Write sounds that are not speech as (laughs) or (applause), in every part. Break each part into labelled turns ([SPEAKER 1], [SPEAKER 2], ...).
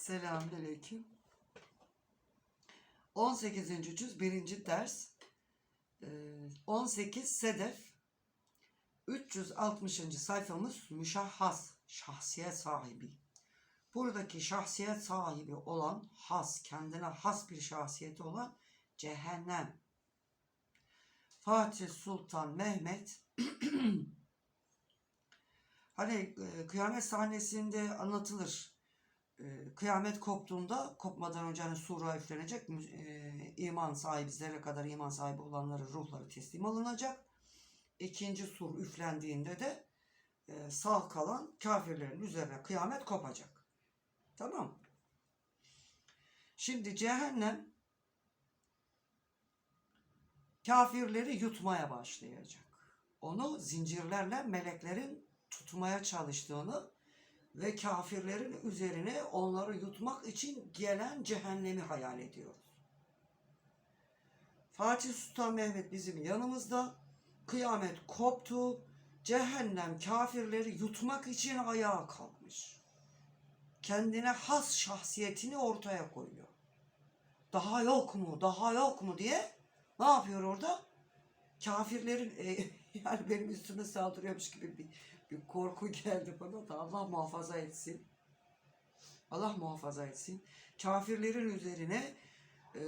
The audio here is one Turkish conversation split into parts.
[SPEAKER 1] Selamünaleyküm. 18. cüz 1. ders. Ee, 18 Sedef. 360. sayfamız müşahhas, şahsiyet sahibi. Buradaki şahsiyet sahibi olan has, kendine has bir şahsiyeti olan cehennem. Fatih Sultan Mehmet (clears throat) hani e, kıyamet sahnesinde anlatılır. E, kıyamet koptuğunda kopmadan önce hani sura üflenecek. E, iman sahibi zerre kadar iman sahibi olanların ruhları teslim alınacak. İkinci sur üflendiğinde de e, sağ kalan kafirlerin üzerine kıyamet kopacak. Tamam? Şimdi cehennem kafirleri yutmaya başlayacak. Onu zincirlerle meleklerin tutmaya çalıştığını ve kafirlerin üzerine onları yutmak için gelen cehennemi hayal ediyoruz. Fatih Sultan Mehmet bizim yanımızda. Kıyamet koptu. Cehennem kafirleri yutmak için ayağa kalkmış. Kendine has şahsiyetini ortaya koyuyor. Daha yok mu, daha yok mu diye ne yapıyor orada? Kafirlerin e, (laughs) yani benim üstüme saldırıyormuş gibi bir, bir korku (laughs) geldi bana da Allah muhafaza etsin. Allah muhafaza etsin. Kafirlerin üzerine e,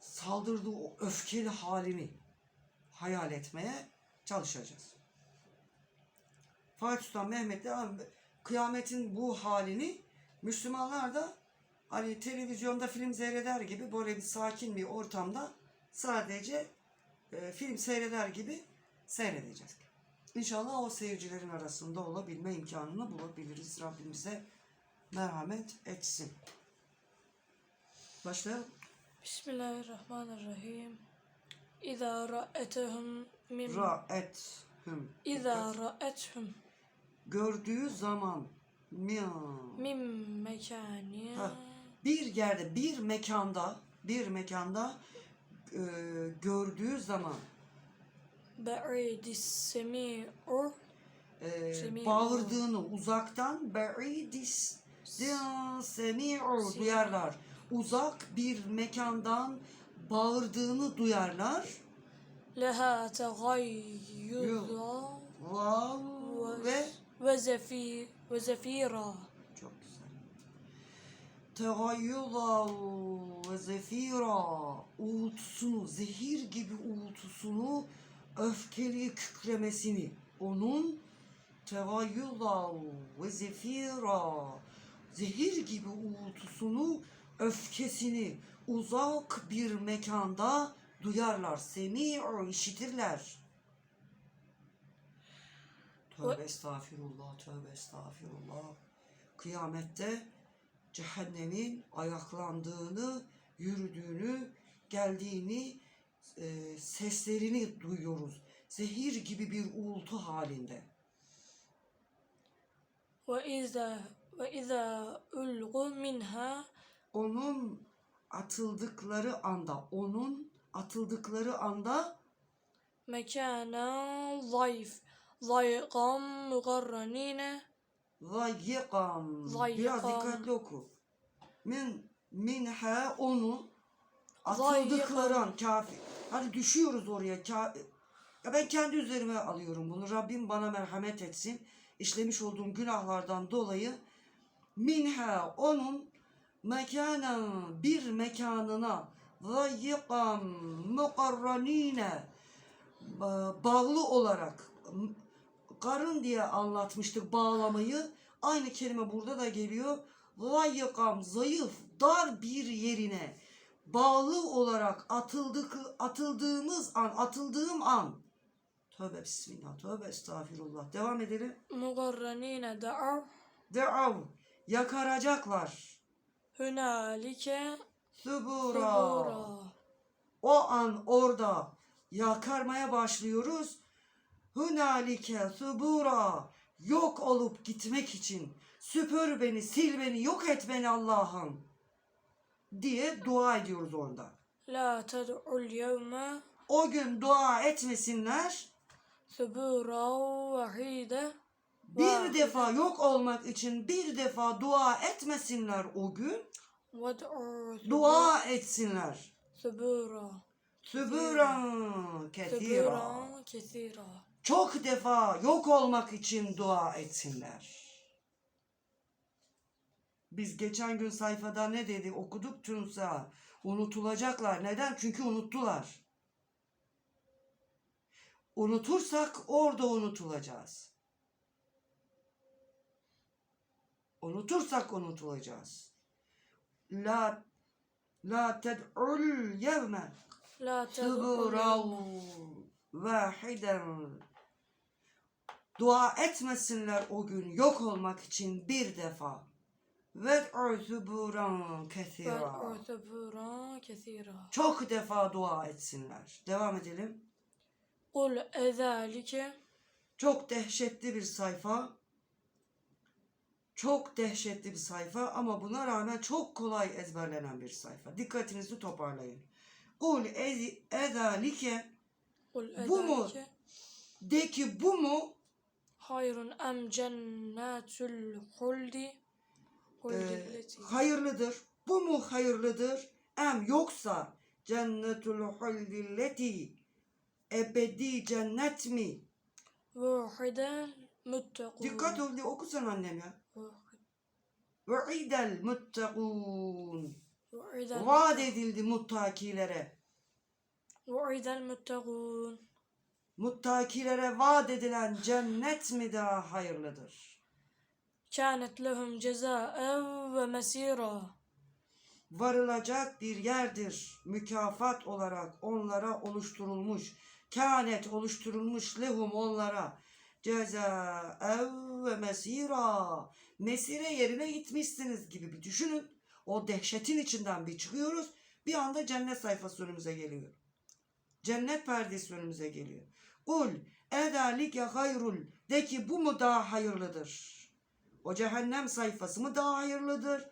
[SPEAKER 1] saldırdığı o öfkeli halini hayal etmeye çalışacağız. Fatih Sultan Mehmet de kıyametin bu halini Müslümanlar da hani televizyonda film seyreder gibi böyle bir sakin bir ortamda sadece e, film seyreder gibi seyredeceğiz. İnşallah o seyircilerin arasında olabilme imkanını bulabiliriz. Rabbimize merhamet etsin. Başlayalım.
[SPEAKER 2] Bismillahirrahmanirrahim. İza ra'etehum min
[SPEAKER 1] Ra'ethüm.
[SPEAKER 2] İza ra'ethum
[SPEAKER 1] Gördüğü zaman min.
[SPEAKER 2] min mekani
[SPEAKER 1] Ha. bir yerde, bir mekanda, bir mekanda e, gördüğü zaman
[SPEAKER 2] ba'idis semi'u
[SPEAKER 1] e,
[SPEAKER 2] Semi'u.
[SPEAKER 1] bağırdığını uzaktan be'idis semi'u duyarlar. Uzak bir mekandan bağırdığını duyarlar.
[SPEAKER 2] leha tegayyuza
[SPEAKER 1] Vav ve
[SPEAKER 2] ve zefi ve zefira
[SPEAKER 1] çok güzel. Ve zefira uğultusunu, zehir gibi uğultusunu, öfkeli kükremesini, onun tegayyuza ve zefira zehir gibi uğultusunu, öfkesini uzak bir mekanda duyarlar. Semi'u işitirler. Tövbe estağfirullah, tövbe estağfirullah. Kıyamette cehennemin ayaklandığını, yürüdüğünü, geldiğini, e, seslerini duyuyoruz. Zehir gibi bir uğultu halinde.
[SPEAKER 2] ve iza ve iza ulgu minha
[SPEAKER 1] Onun atıldıkları anda, onun atıldıkları anda
[SPEAKER 2] mekana zayıf zayıqan mugarranine
[SPEAKER 1] Zayyıkan. Biraz dikkatli oku. Min minha onu atıldıkları kafir. Hadi düşüyoruz oraya. Ya ben kendi üzerime alıyorum bunu. Rabbim bana merhamet etsin. İşlemiş olduğum günahlardan dolayı minha onun mekanen bir mekanına zayyıkan mukarranine ba- bağlı olarak karın diye anlatmıştık bağlamayı. Aynı kelime burada da geliyor. Zayyıkam zayıf dar bir yerine bağlı olarak atıldık atıldığımız an atıldığım an Tövbe bismillah tövbe estağfirullah devam edelim.
[SPEAKER 2] mugarranine da'av
[SPEAKER 1] De'av yakaracaklar.
[SPEAKER 2] Hünalike
[SPEAKER 1] subura. O an orada yakarmaya başlıyoruz. Hünalike subura yok olup gitmek için süpür beni, sil beni, yok et beni Allah'ım diye dua ediyoruz orada.
[SPEAKER 2] La ted'ul yevme
[SPEAKER 1] O gün dua etmesinler.
[SPEAKER 2] Sübura vahide
[SPEAKER 1] bir defa yok olmak için bir defa dua etmesinler o gün. Dua etsinler.
[SPEAKER 2] Sübura.
[SPEAKER 1] Sübüran
[SPEAKER 2] kesira.
[SPEAKER 1] Çok defa yok olmak için dua etsinler. Biz geçen gün sayfada ne dedi okuduk Tunus'a. Unutulacaklar. Neden? Çünkü unuttular. Unutursak orada unutulacağız. Unutursak unutulacağız. La la ted'ul yevme la
[SPEAKER 2] ted'ul
[SPEAKER 1] vahiden dua etmesinler o gün yok olmak için bir defa. Ved'u zuburan kesira.
[SPEAKER 2] Ved'u zuburan kesira.
[SPEAKER 1] Çok defa dua etsinler. Devam edelim.
[SPEAKER 2] Kul ezalike.
[SPEAKER 1] Çok dehşetli bir sayfa. Çok dehşetli bir sayfa ama buna rağmen çok kolay ezberlenen bir sayfa. Dikkatinizi toparlayın. Kul ezalike.
[SPEAKER 2] Kul ezalike.
[SPEAKER 1] Bu mu? De ki bu mu?
[SPEAKER 2] Hayrun em cennetül
[SPEAKER 1] huldi
[SPEAKER 2] e,
[SPEAKER 1] hayırlıdır. Bu mu hayırlıdır? Em yoksa cennetul hullilleti ebedi cennet mi?
[SPEAKER 2] Vahidel muttakun.
[SPEAKER 1] Dikkat ol diye okusan annem ya. Vahidel muttakun. Vaad edildi muttakilere.
[SPEAKER 2] Vahidel muttakun.
[SPEAKER 1] Muttakilere vaad edilen cennet mi daha hayırlıdır?
[SPEAKER 2] kânet lehum cezâen ve mesîrâ.
[SPEAKER 1] Varılacak bir yerdir mükafat olarak onlara oluşturulmuş. Kânet oluşturulmuş lehum onlara ceza ev ve mesira. Mesire yerine gitmişsiniz gibi bir düşünün. O dehşetin içinden bir çıkıyoruz. Bir anda cennet sayfası önümüze geliyor. Cennet perdesi önümüze geliyor. Kul edalike hayrul de ki bu mu daha hayırlıdır? O cehennem sayfası mı daha hayırlıdır?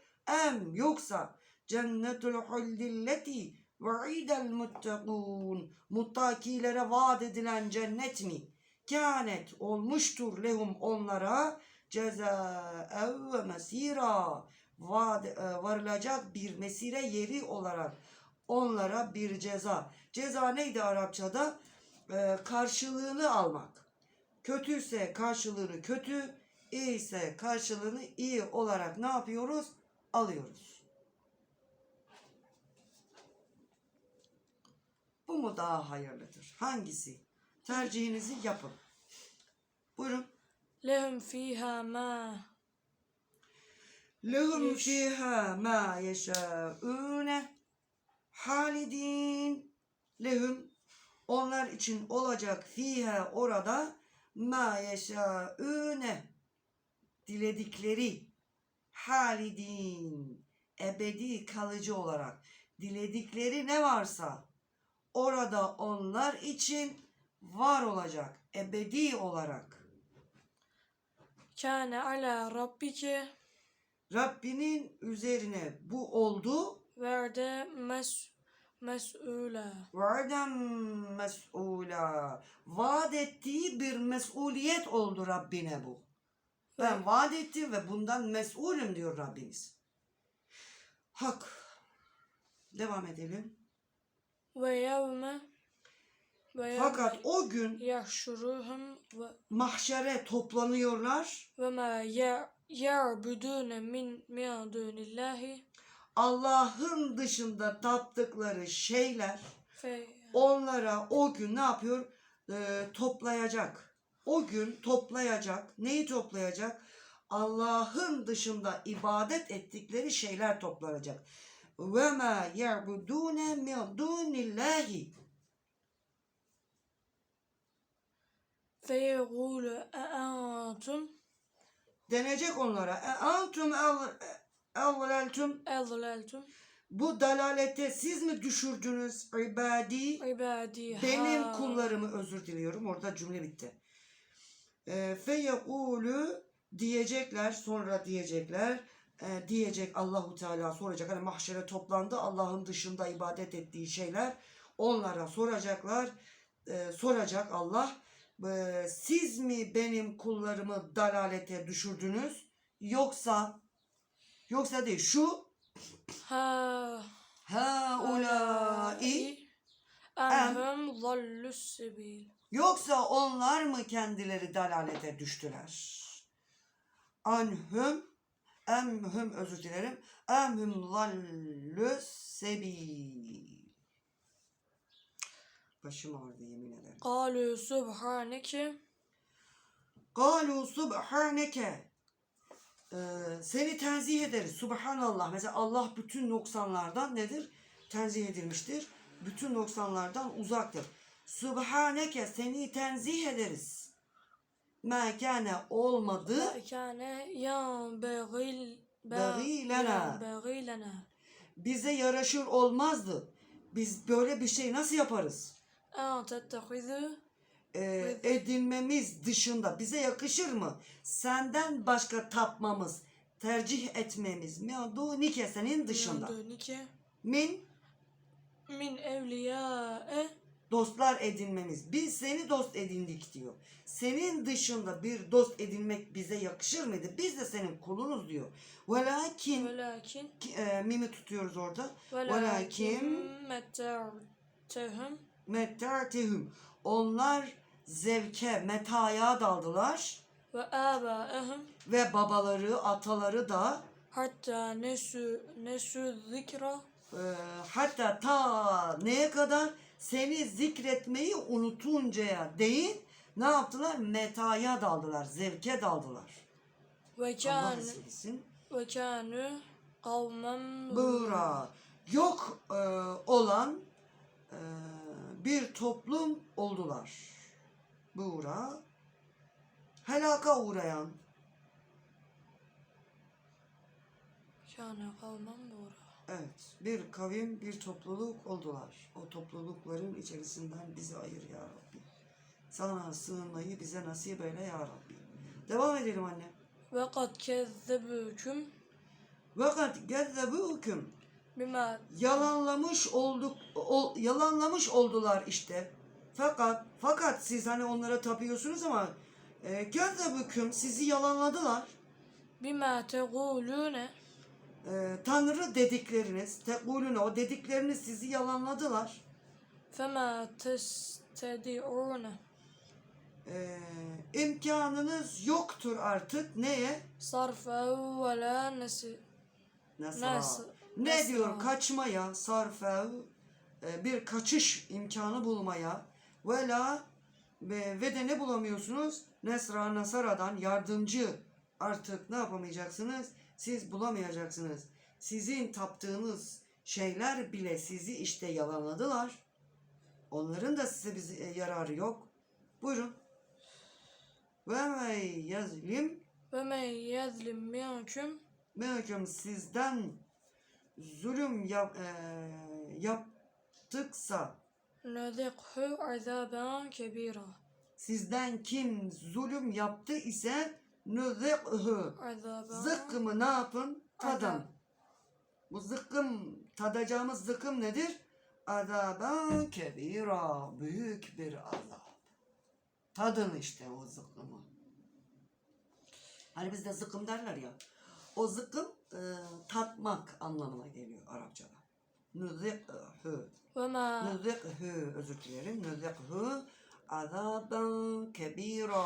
[SPEAKER 1] Em yoksa cennetul huldilleti ve'idel muttakun. Muttakilere vaat edilen cennet mi? Kânet olmuştur lehum onlara ceza ve mesira. Vaat, e, varılacak bir mesire yeri olarak onlara bir ceza. Ceza neydi Arapçada? E, karşılığını almak. Kötüyse karşılığını kötü, iyi ise karşılığını iyi olarak ne yapıyoruz? Alıyoruz. Bu mu daha hayırlıdır? Hangisi? Tercihinizi yapın. Buyurun.
[SPEAKER 2] Lehum fiha ma
[SPEAKER 1] Lehum fiha ma yeşâûne halidin lehum onlar için olacak fiha orada ma yeşâûne diledikleri halidin ebedi kalıcı olarak diledikleri ne varsa orada onlar için var olacak ebedi olarak.
[SPEAKER 2] Kâne ala rabbike
[SPEAKER 1] Rabbinin üzerine bu oldu.
[SPEAKER 2] Verde mes mes'ula.
[SPEAKER 1] Verden mes'ula. Vaad ettiği bir mesuliyet oldu Rabbine bu. Ben vaat ettim ve bundan mesulüm diyor Rabbimiz. Hak. Devam edelim.
[SPEAKER 2] Ve yevme
[SPEAKER 1] Fakat o gün
[SPEAKER 2] yahşuruhum
[SPEAKER 1] mahşere toplanıyorlar.
[SPEAKER 2] Ve ma ya'budune min mi'adunillahi
[SPEAKER 1] Allah'ın dışında taptıkları şeyler onlara o gün ne yapıyor? E, toplayacak o gün toplayacak. Neyi toplayacak? Allah'ın dışında ibadet ettikleri şeyler toplanacak. Ve ma ya'budune min dunillahi.
[SPEAKER 2] Feyegulu e antum.
[SPEAKER 1] Denecek onlara. E antum evleltum.
[SPEAKER 2] Evleltum.
[SPEAKER 1] Bu dalalete siz mi düşürdünüz ibadi?
[SPEAKER 2] İbadi.
[SPEAKER 1] Benim kullarımı özür diliyorum. Orada cümle bitti. E, Feyekulu diyecekler sonra diyecekler e, diyecek Allahu Teala soracak. Hani mahşere toplandı Allah'ın dışında ibadet ettiği şeyler onlara soracaklar. E, soracak Allah Ee, siz mi benim kullarımı dalalete düşürdünüz? Yoksa yoksa değil şu
[SPEAKER 2] Ha
[SPEAKER 1] haulai
[SPEAKER 2] Emhum zallus sebil.
[SPEAKER 1] Yoksa onlar mı kendileri dalalete düştüler? Anhum emhum özür dilerim. Emhum zallus sebil. Başım ağrıdı yemin ederim.
[SPEAKER 2] Kalu subhaneke
[SPEAKER 1] Galu subhaneke. Ee, seni tenzih ederiz. Subhanallah. Mesela Allah bütün noksanlardan nedir? Tenzih edilmiştir. Bütün noksanlardan uzaktır. Subhaneke seni tenzih ederiz. Ma kâne olmadı.
[SPEAKER 2] kâne yanbagil
[SPEAKER 1] Bagi lena.
[SPEAKER 2] yanbaghi lena
[SPEAKER 1] Bize yaraşır olmazdı. Biz böyle bir şey nasıl yaparız? Ee, edinmemiz dışında bize yakışır mı? Senden başka tapmamız, tercih etmemiz. Me'dunike senin dışında.
[SPEAKER 2] dunike
[SPEAKER 1] Min
[SPEAKER 2] min evliyâe
[SPEAKER 1] dostlar edinmemiz. Biz seni dost edindik diyor. Senin dışında bir dost edinmek bize yakışır mıydı? Biz de senin kulunuz diyor. Velakin
[SPEAKER 2] velakin
[SPEAKER 1] e, mimi tutuyoruz orada.
[SPEAKER 2] velakin mette'tehum
[SPEAKER 1] Mettertehum. Onlar zevke, metaya daldılar
[SPEAKER 2] ve âbâehum
[SPEAKER 1] ve babaları, ataları da
[SPEAKER 2] hatta nesu nesu zikra
[SPEAKER 1] e, hatta ta neye kadar seni zikretmeyi unutuncaya değil ne yaptılar? Metaya daldılar, zevke daldılar.
[SPEAKER 2] ve
[SPEAKER 1] Allah
[SPEAKER 2] kân
[SPEAKER 1] esirgesin.
[SPEAKER 2] ve kânü kavmen
[SPEAKER 1] Bura yok e, olan e, bir toplum oldular. Bura helaka uğrayan
[SPEAKER 2] kâne kavmen bura
[SPEAKER 1] evet bir kavim bir topluluk oldular. O toplulukların içerisinden bizi ayır ya Rabbi. Sana sığınmayı bize nasip eyle ya Rabbi. Devam edelim anne.
[SPEAKER 2] ve kad kezzebûküm
[SPEAKER 1] Vakat gezzebukum
[SPEAKER 2] bima
[SPEAKER 1] yalanlamış olduk ol- yalanlamış oldular işte. Fakat fakat siz hani onlara tapıyorsunuz ama e, gezzebukum sizi yalanladılar.
[SPEAKER 2] bima tegûlûne
[SPEAKER 1] E, Tanrı dedikleriniz, tekulüne o dedikleriniz sizi yalanladılar.
[SPEAKER 2] fema testedi'ûne
[SPEAKER 1] E, imkanınız yoktur artık neye?
[SPEAKER 2] sarfen ve la
[SPEAKER 1] Nasıl? Ne diyor? Kaçmaya, sarfe, e, bir kaçış imkanı bulmaya ve la ve, ve de ne bulamıyorsunuz? Nesra Nasara'dan yardımcı artık ne yapamayacaksınız? Siz bulamayacaksınız. Sizin taptığınız şeyler bile sizi işte yalanladılar. Onların da size bize e, yararı yok. Buyurun. Ve men yazlim
[SPEAKER 2] ve men yezlim minküm
[SPEAKER 1] Meleküm sizden zulüm yap, e, yaptıksa
[SPEAKER 2] nuzikhu azaben kebira
[SPEAKER 1] sizden kim zulüm yaptı ise
[SPEAKER 2] azaben
[SPEAKER 1] zıkkımı ne yapın?
[SPEAKER 2] Azap.
[SPEAKER 1] Bu zıkkım tadacağımız zıkkım nedir? Azaben kebira büyük bir azap. Tadın işte o zıkkımı. Hani bizde zıkkım derler ya. O zıkkım e, tatmak anlamına geliyor Arapçada.
[SPEAKER 2] Ma
[SPEAKER 1] Nüzikhu özür dilerim. Nüzikhu azaben kebira.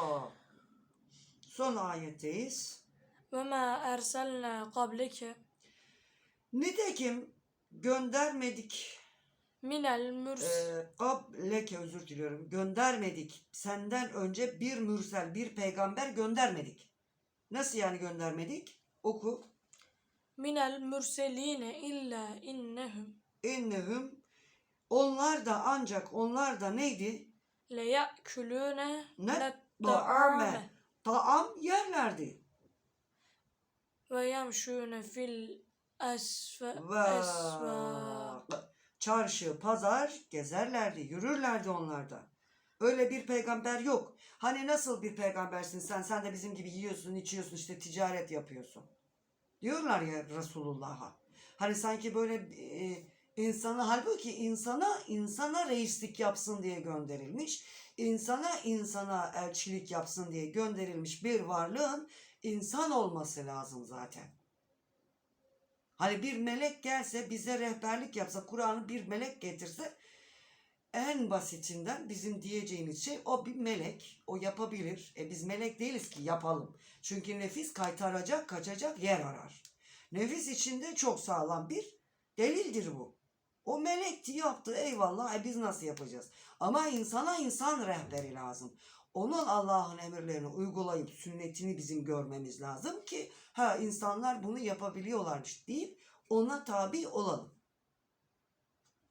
[SPEAKER 1] Son ayetteyiz.
[SPEAKER 2] ve ma erselna qablike
[SPEAKER 1] Nitekim göndermedik
[SPEAKER 2] minel mürs
[SPEAKER 1] e, kableke özür diliyorum. Göndermedik. Senden önce bir mürsel, bir peygamber göndermedik. Nasıl yani göndermedik? Oku.
[SPEAKER 2] minel mürseline illa innehum
[SPEAKER 1] İnnehum onlar da ancak onlar da neydi?
[SPEAKER 2] leyekulune
[SPEAKER 1] Ne?
[SPEAKER 2] ta'ame
[SPEAKER 1] Taam yerlerdi.
[SPEAKER 2] ve yemşune fil esfe
[SPEAKER 1] Ve
[SPEAKER 2] esvak
[SPEAKER 1] çarşı, pazar gezerlerdi, yürürlerdi onlarda. Öyle bir peygamber yok. Hani nasıl bir peygambersin sen? Sen de bizim gibi yiyorsun, içiyorsun, işte ticaret yapıyorsun. Diyorlar ya Resulullah'a. Hani sanki böyle e, İnsana halbuki insana insana reislik yapsın diye gönderilmiş. İnsana insana elçilik yapsın diye gönderilmiş bir varlığın insan olması lazım zaten. Hani bir melek gelse bize rehberlik yapsa Kur'an'ı bir melek getirse en basitinden bizim diyeceğimiz şey o bir melek. O yapabilir. E biz melek değiliz ki yapalım. Çünkü nefis kaytaracak, kaçacak yer arar. Nefis içinde çok sağlam bir delildir bu. O melekti yaptı eyvallah e biz nasıl yapacağız? Ama insana insan rehberi lazım. Onun Allah'ın emirlerini uygulayıp sünnetini bizim görmemiz lazım ki ha insanlar bunu yapabiliyorlarmış deyip ona tabi olalım.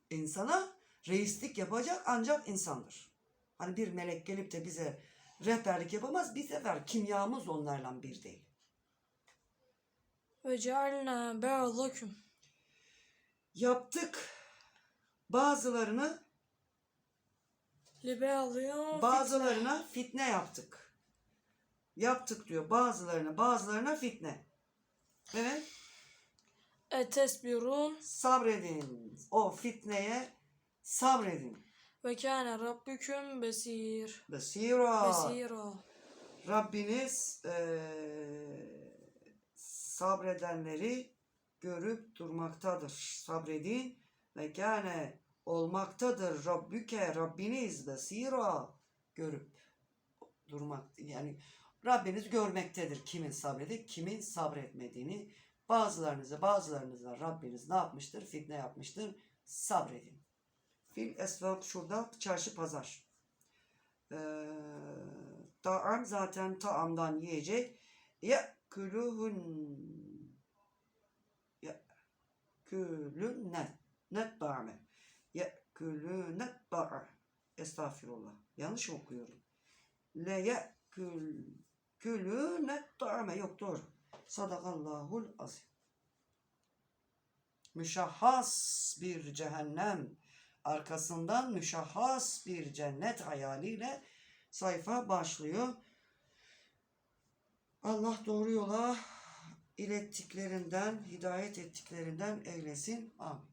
[SPEAKER 1] İnsana reislik yapacak ancak insandır. Hani bir melek gelip de bize rehberlik yapamaz. Bir sefer kimyamız onlarla bir değil.
[SPEAKER 2] Ve cealna ba'dakum
[SPEAKER 1] Yaptık. Bazılarını
[SPEAKER 2] li ba'din
[SPEAKER 1] bazılarına fitne yaptık. Yaptık diyor. Bazılarına bazılarına fitne. Evet.
[SPEAKER 2] etesbirun
[SPEAKER 1] Sabredin. O fitneye sabredin.
[SPEAKER 2] ve kana rabbukum besir.
[SPEAKER 1] Besira.
[SPEAKER 2] Besira.
[SPEAKER 1] Rabbiniz eee, sabredenleri görüp durmaktadır. Sabredin ve gene olmaktadır Rabbüke Rabbiniz besira görüp durmak yani Rabbiniz görmektedir kimin sabredip kimin sabretmediğini bazılarınıza bazılarınıza Rabbiniz ne yapmıştır fitne yapmıştır sabredin. Fil esvak şurada çarşı pazar. Ee, Taam zaten taamdan yiyecek. Ye'külühün Ye'külün net. Net ta'ame. Ye'külü net ta'a. Estağfirullah. Yanlış okuyorum? Le ye'kül külü net ta'ame. Yok doğru. Sadakallahul azim. Müşahhas bir cehennem arkasından müşahhas bir cennet hayaliyle sayfa başlıyor. Allah doğru yola ilettiklerinden, hidayet ettiklerinden eylesin. Amin.